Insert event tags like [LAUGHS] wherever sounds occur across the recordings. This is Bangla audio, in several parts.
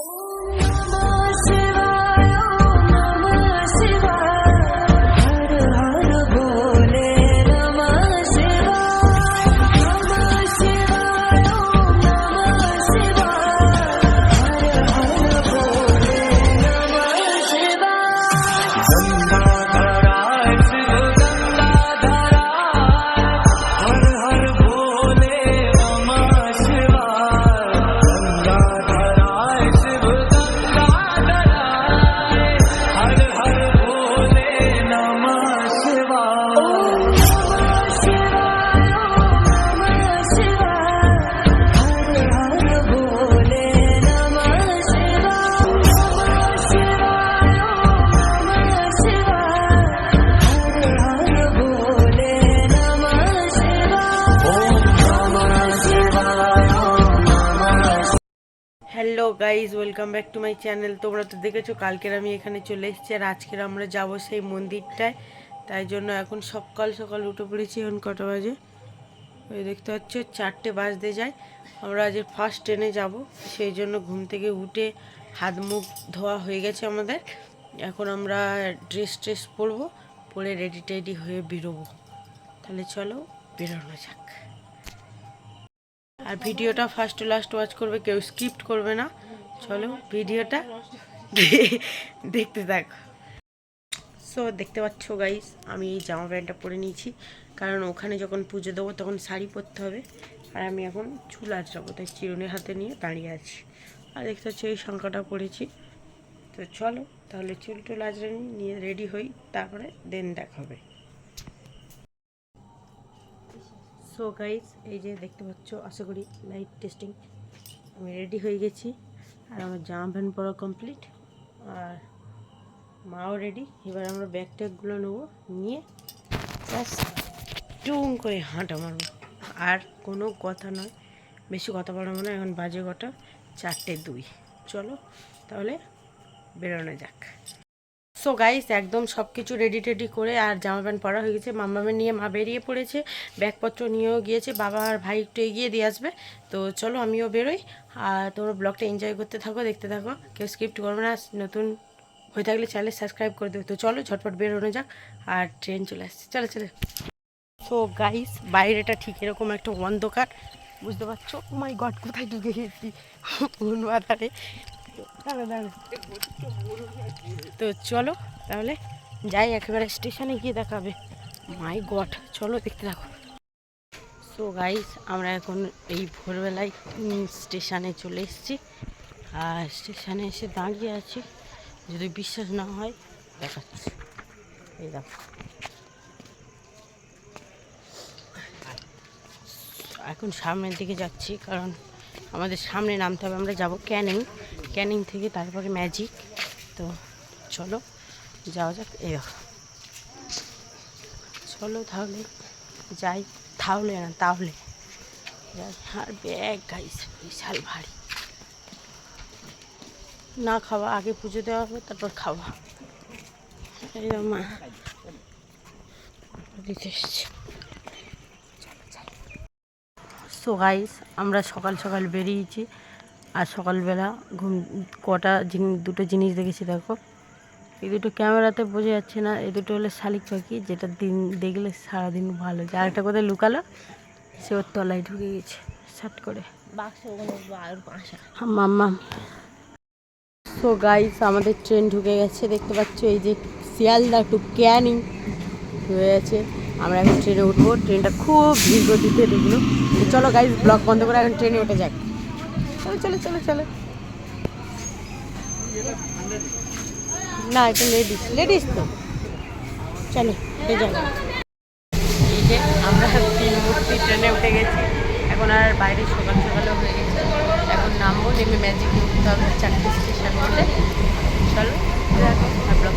Oh, guys welcome back to my channel তোমরা তো দেখেছ, কালকের আমি এখানে চলে এসেছি আর আজকের আমরা যাব সেই মন্দিরটায়। তাই জন্য এখন সকাল সকাল উঠে পড়েছি, এখন কটা বাজে? ওই দেখতে পাচ্ছ, চারটে বাজতে যায়। আমরা আজ ফার্স্ট ট্রেনে যাব, সেই জন্য ঘুম থেকে উঠে হাত মুখ ধোয়া হয়ে গেছে আমাদের। এখন আমরা ড্রেস ট্রেস পরবো, পরে রেডি টেডি হয়ে বেরোবো। তাহলে চলো, বেরোনো যাক। আর ভিডিওটা ফার্স্ট লাস্ট ওয়াচ করবে, কেউ স্কিপ্ট করবে না। চলো ভিডিওটা দেখতে থাকো। সো দেখতে পাচ্ছ গাইস আমি এই জামা প্যান্টটা পরে নিয়েছি। কারণ ওখানে যখন পুজো দেবো তখন শাড়ি পরতে হবে। আর আমি এখন চুল আঁচড়াবো, তাই চিরুনি হাতে নিয়ে দাঁড়িয়ে আছি। আর দেখতে পাচ্ছ এই সংখ্যাটা পরেছি। তো চলো, তাহলে চুল টুল আঁচড়ে নিয়ে রেডি হই, তারপরে দেন দেখা হবে। সো গাইস এই যে দেখতে পাচ্ছ, আশা করি লাইট টেস্টিং আমি রেডি হয়ে গেছি। আর আমার জামা প্যান্ট পরা কমপ্লিট আর মাও রেডি এবার আমরা ব্যাগ ট্যাগগুলো নেব, নিয়ে টুং করে হাঁটা মারবো। আর কোনো কথা নয়, বেশি কথা বলব না, এখন বাজে কটা, চারটে দুই। চলো, তাহলে বেরোনো যাক। সো গাইস একদম সব কিছু রেডি টেডি করে আর জামা প্যান্ট পরা হয়ে গেছে। মামামে নিয়ে মা বেরিয়ে পড়েছে, ব্যাগপত্র নিয়েও গিয়েছে। বাবা আর ভাই একটু এগিয়ে দিয়ে আসবে। তো চলো আমিও বেরোই আর তোমরা ব্লগটা এনজয় করতে থাকো, দেখতে থাকো। কেউ স্কিপ্ট করবে না, নতুন হয়ে থাকলে চ্যানেল সাবস্ক্রাইব করে দেবে তো চলো ঝটপট বেরোনো যাক আর ট্রেন চলে আসছে। চলো চলো। সো গাইস বাইরেটা ঠিক এরকম একটা অন্ধকার। বুঝতে পারছ? মাই গড কোথায় ঢুকে গেছি? [LAUGHS] কোন তো চলো, তাহলে যাই একেবারে স্টেশনে গিয়ে দেখাবে। মাই গড, চলো দেখতে থাকো। সো গাইস আমরা এখন এই ভোরবেলায় স্টেশনে চলে এসেছি। আর স্টেশনে এসে দাঁড়িয়ে আছি। যদি বিশ্বাস না হয়, দেখাচ্ছি। এই দেখো। এখন সামনের দিকে যাচ্ছি, কারণ আমাদের সামনে নামতে হবে, আমরা যাব ক্যানিং। ক্যানিং থেকে তারপরে ম্যাজিক। তো চলো, যাওয়া যাক। দেখো। চলো তাহলে, যাই। তাহলে না, তাহলে। আর ব্যাগ গাইস বিশাল ভারী। না খাওয়া, আগে পুজো দেওয়া হবে, তারপর খাওয়া। এই মা। দিতে এসছি। সো গাইস আমরা সকাল সকাল বেরিয়েছি আর সকালবেলা ঘুম কটা জিনিস দুটো জিনিস দেখেছি দেখো। এই দুটো ক্যামেরাতে বোঝা যাচ্ছে না এই দুটো হলো শালিক পাখি যেটা দিন দেখলে সারাদিন ভালো যায়। আরেকটা কোথায় লুকালো? সে ওর তলায় ঢুকে গেছে সাট করে। মাম্মা সো গাইস আমাদের ট্রেন ঢুকে গেছে দেখতে পাচ্ছ এই যে শিয়ালদা টু ক্যানিং হয়ে গেছে। আমরা এখন ট্রেনে উঠবো। ট্রেনটা খুব ধীর গতিতে ঢুকলো চলো গাইস ব্লক বন্ধ করে এখন ট্রেনে উঠে যাক। চলো চলো চলো চলো। না, এটা লেডিস লেডিস তো। চলো এই যে আমরা তিন মূর্তি ট্রেনে উঠে গেছি। এখন আর বাইরে সকাল সকালও হয়ে গেছে। এখন নামবো, নেমে ম্যাজিক উঠতে হবে চারটে স্টেশন মধ্যে। চলো ব্লক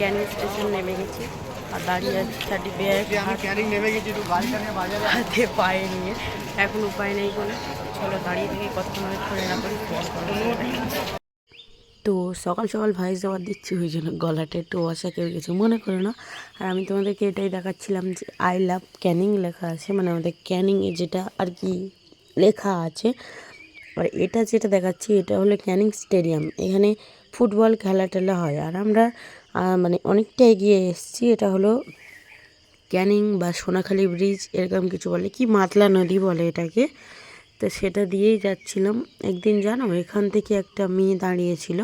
ক্যানিং স্টেশন নেমে গেছি। আর দাঁড়িয়ে আছে নিয়ে হাতে পায়ে নিয়ে। এখন উপায় নেই বলে চলো দাঁড়িয়ে থেকে কতক্ষণ ওয়েট করে না করি। তো সকাল সকাল ভয়েস দেওয়ার দিচ্ছি ওই জন্য গলাটা একটু অসাকে কেউ গেছে মনে করো না। আর আমি তোমাদেরকে এটাই দেখাচ্ছিলাম যে আই লাভ ক্যানিং লেখা আছে। মানে আমাদের ক্যানিংয়ে যেটা আর কি লেখা আছে। আর এটা যেটা দেখাচ্ছি এটা হলো ক্যানিং স্টেডিয়াম এখানে ফুটবল খেলা টেলা হয়। আর আমরা মানে অনেকটা এগিয়ে এসেছি। এটা হলো ক্যানিং বা সোনাখালি ব্রিজ, এরকম কিছু বলে, কি মাতলা নদী বলে এটাকে। তো সেটা দিয়েই যাচ্ছিলাম। একদিন জানো, এখান থেকে একটা মেয়ে দাঁড়িয়েছিল,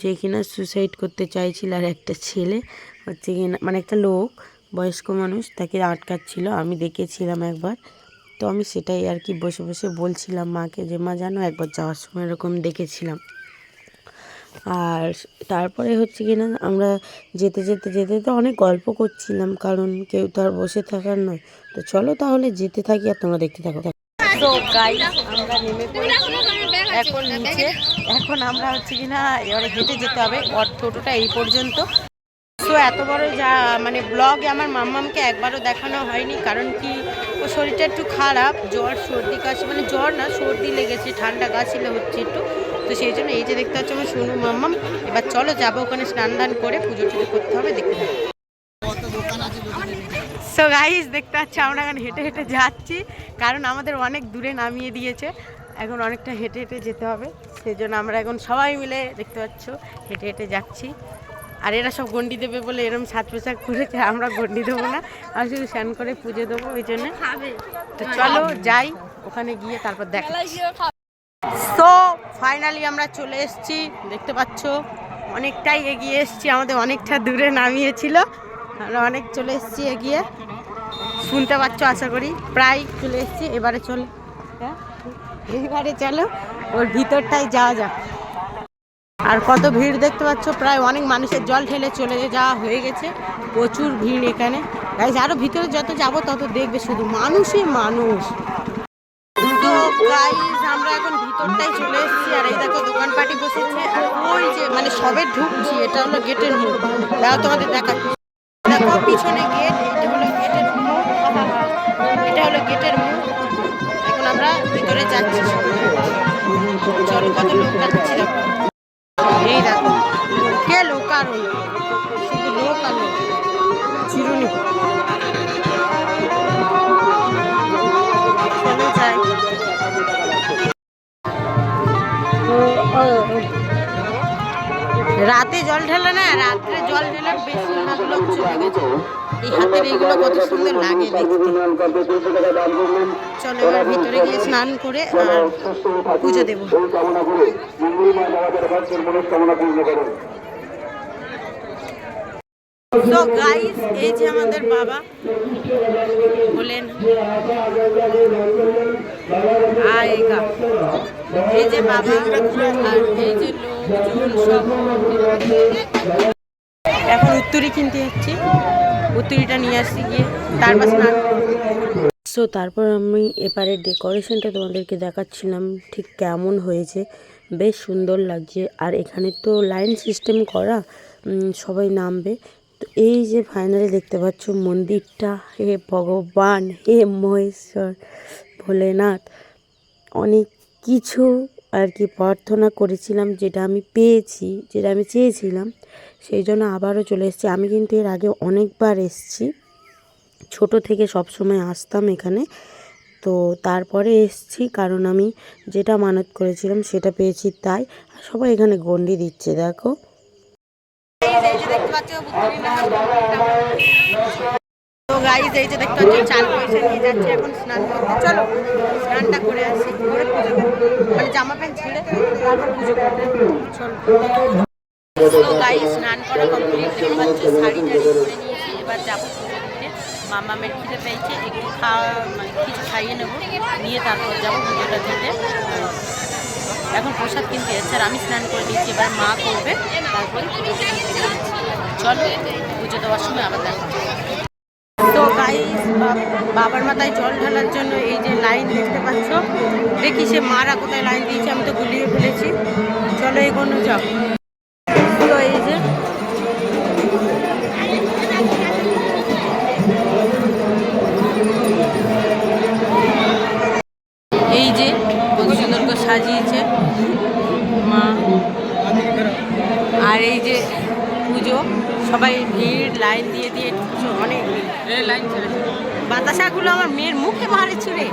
যে কিনা সুসাইড করতে চাইছিল, আর একটা ছেলে হচ্ছে কিনা মানে একটা লোক, বয়স্ক মানুষ, তাকে আটকাচ্ছিল। আমি দেখেছিলাম একবার। তো আমি সেটাই আর কি বসে বসে বলছিলাম মাকে যে, মা, জানো, একবার যাওয়ার সময় এরকম দেখেছিলাম। আর তারপরে হচ্ছে কি না, আমরা যেতে যেতে যেতে যেতে অনেক গল্প করছিলাম, কারণ কেউ তো আর বসে থাকার নয়। তো চলো তাহলে যেতে থাকি আর তোমরা দেখতে থাকো। তো আমরা এখন নিচে, এখন আমরা হচ্ছে কি না, এবারে হেঁটে যেতে হবে। অর্থটা টোটোটা এই পর্যন্ত। তো এত বড় যা মানে ব্লগে আমার মাম্মামকে একবারও দেখানো হয়নি, কারণ কি, ও শরীরটা একটু খারাপ, জ্বর, সর্দি, কাশি মানে জ্বর না, সর্দি লেগেছে, ঠান্ডা কাশিলে হচ্ছে একটু। তো সেই জন্য এই যে দেখতে পাচ্ছ আমার সোনু মাম্মাম, এবার চলো যাব ওখানে স্নান দান করে, পুজো টুজো করতে হবে, দেখতে দোকান সো গাইস দেখতে পাচ্ছি আমরা এখন হেঁটে হেঁটে যাচ্ছি, কারণ আমাদের অনেক দূরে নামিয়ে দিয়েছে। এখন অনেকটা হেঁটে হেঁটে যেতে হবে, সেই জন্য আমরা এখন সবাই মিলে দেখতে পাচ্ছ, হেঁটে হেঁটে যাচ্ছি। আর এরা সব গন্ডি দেবে বলে এরকম সাজ পোশাক করেছে আমরা গন্ডি দেবো না। আমরা শুধু স্নান করে পুজো দেবো ওই জন্য। তো চলো যাই ওখানে গিয়ে তারপর দেখা। সো ফাইনালি আমরা চলে এসেছি দেখতে পাচ্ছ অনেকটাই এগিয়ে এসেছি আমাদের অনেকটা দূরে নামিয়েছিল। আমরা অনেক চলে এসেছি এগিয়ে। শুনতে পাচ্ছ আশা করি প্রায় চলে এসেছি। এবারে চলো এবারে চলো ওর ভিতরটাই যাওয়া যাক। আর কত ভিড় দেখতে পাচ্ছ? প্রায় অনেক মানুষের জল ঢেলে চলে যাওয়া হয়ে গেছে। প্রচুর ভিড় এখানে। গাইজ আরও ভিতরে যত যাব, তত দেখবে শুধু মানুষই মানুষ। আমরা এখন ভিতরটাই চলে এসেছি। আর এই বসেছে। ওই যে মানে সবে ঢুকছি, এটা হলো গেটের মুখ দেখাচ্ছি। দেখো, পিছনে গেট এটা হলো মুখ এখন আমরা ভিতরে যাচ্ছি। চলো, কত লোক যাচ্ছি দেখো। এই দেখো, কে লোক আর শুধু লোক আর চিরুনি রাতে জল ঢেলে না, রাত্রে জল ঢেলে বেশিরভাগ লোক চলে গেছে। এই হাতের এইগুলো কত সুন্দর লাগে দেখতে। চলো এবার ভিতরে গিয়ে স্নান করে আর পুজো দেবো। তো গাইস এই যে আমাদের বাবা বলেন, আয়েগা। এই যে বাবা, আর এই যে লোকজন সব। এখন উত্তরি কিনতে যাচ্ছি। উত্তরিটা নিয়ে আসছি গিয়ে তারপর স্নান সো তারপর আমি এপারের ডেকোরেশনটা তোমাদেরকে দেখাচ্ছিলাম, ঠিক কেমন হয়েছে। বেশ সুন্দর লাগছে। আর এখানে তো লাইন সিস্টেম করা সবাই নামবে। তো এই যে ফাইনালি দেখতে পাচ্ছ মন্দিরটা, হে ভগবান, হে মহেশ্বর, ভোলেনাথ। অনেক কিছু আর কি প্রার্থনা করেছিলাম, যেটা আমি পেয়েছি, যেটা আমি চেয়েছিলাম। সেই জন্য আবারও চলে এসেছি। আমি কিন্তু এর আগে অনেকবার এসেছি। ছোট থেকে সব সময় আসতাম এখানে। তো তারপরে এসেছি কারণ আমি যেটা মানত করেছিলাম সেটা পেয়েছি তাই। সবাই এখানে গন্ডি দিচ্ছে, দেখো। মানে জামা প্যান্ট ছেড়ে পুজো করব চলো। গাইজ স্নান করা কমপ্লিট পাচ্ছ শাড়ি এবার যাব মামা মেয়ের খিদে পেয়েছে, একটু খাওয়া মানে কিছু খাইয়ে নেব। নিয়ে তারপর যাব পুজোটা দিতে। এখন প্রসাদ কিনতে যাচ্ছে, আর আমি স্নান করে নিয়েছি। এবার মা করবে, তারপরে। চলো, পুজো দেওয়ার সময় আবার দেখা তো গাইস বাবার মাথায় জল ঢালার জন্য এই যে লাইন দেখতে পাচ্ছ, দেখি সে মারা কোথায় লাইন দিয়েছে, আমি তো গুলিয়ে ফেলেছি। চলো, এগোনো যাও লাইন দিয়ে দিয়ে অনেক লাইন বাতাসাগুলো আমার মেয়ের মুখে মারে ছুড়ে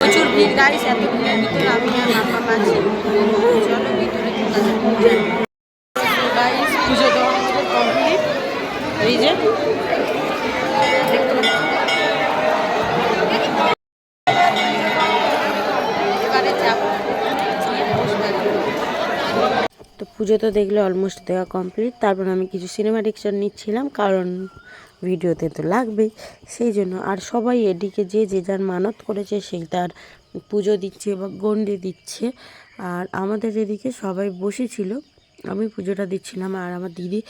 প্রচুর ভিড় এত ভিড়ের ভিতরে আমি আর মাম্মা মাছি চলো ভিতরে পুজো দেওয়া আমাদের কমপ্লিট এই যে এবারে যাব গিয়ে বসবো একটু। তো পুজো তো দেখলে অলমোস্ট দেওয়া কমপ্লিট তারপর আমি কিছু সিনেমাটিক শট নিচ্ছিলাম, কারণ ভিডিওতে তো লাগবেই। সেই জন্য আর সবাই এদিকে যে যে যার মানত করেছে, সেই তার পুজো দিচ্ছে বা গন্ডি দিচ্ছে। আর আমাদের এদিকে সবাই বসেছিল, আমি পুজোটা দিচ্ছিলাম। আর আমার দিদি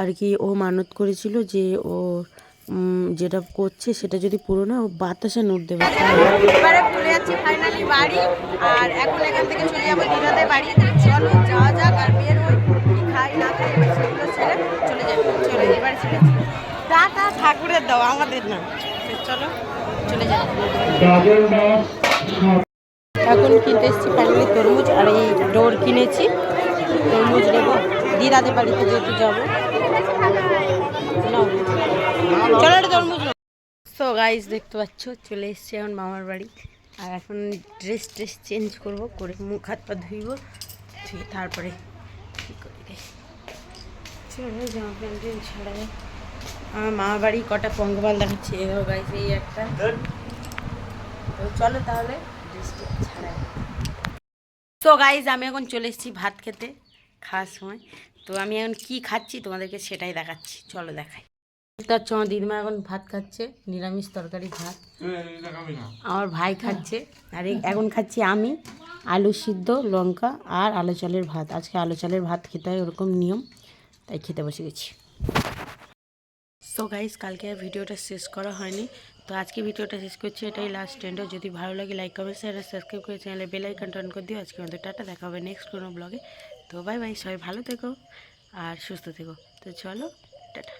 আর কি ও মানত করেছিল যে, ও যেটা করছে সেটা যদি পুরো না, ও বাতাসে নোট দেবে। আর এখন এখান থেকে চলে যাব দিদাদের বাড়ি। চলো, যাওয়া যাক আর বের ছেড়ে ঠাকুরের দাও আমাদের না। চলো চলে এখন কিনতে এসেছি ফাইনালি তরমুজ আর এই ডোর কিনেছি। তরমুজ নেব। দিদাদের বাড়িতে যেহেতু যাব। চলো তরমুজ সো গাইজ দেখতে পাচ্ছ চলে এসছি এখন মামার বাড়ি। আর এখন ড্রেস ট্রেস চেঞ্জ করব করে মুখ হাত পা ধুইব ধুয়ে তারপরে কী করি? চলো জামা প্যান্ট ছাড়া আমার মামার বাড়ি কটা পঙ্গপাল দেখাচ্ছে এই একটা। তো চলো তাহলে ড্রেসটা ছাড়া তো গাইজ আমি এখন চলে এসেছি ভাত খেতে খাওয়ার সময়। তো আমি এখন কি খাচ্ছি তোমাদেরকে সেটাই দেখাচ্ছি। চলো দেখাই। পাচ্ছ আমার দিদিমা এখন ভাত খাচ্ছে নিরামিষ তরকারি ভাত। আমার ভাই খাচ্ছে আর এই- এখন খাচ্ছি আমি আলু সিদ্ধ লঙ্কা আর আলু চালের ভাত। আজকে আলু চালের ভাত খেতে হয় ওরকম নিয়ম। তাই খেতে বসে গেছি। সো গাইজ কালকে আর ভিডিওটা শেষ করা হয়নি। তো আজকে ভিডিওটা শেষ করছি, এটাই লাস্ট ট্রেন্ডও যদি ভালো লাগে লাইক কমেন্ট শেয়ার আর সাবস্ক্রাইব করে চ্যানেলে বেল আইকন টার্ন করে দিও। আজকে আমাদের টাটা, দেখা হবে নেক্সট কোনো ব্লগে তো বাই বাই সবাই ভালো থেকো আর সুস্থ থেকো। তো চলো, টাটা।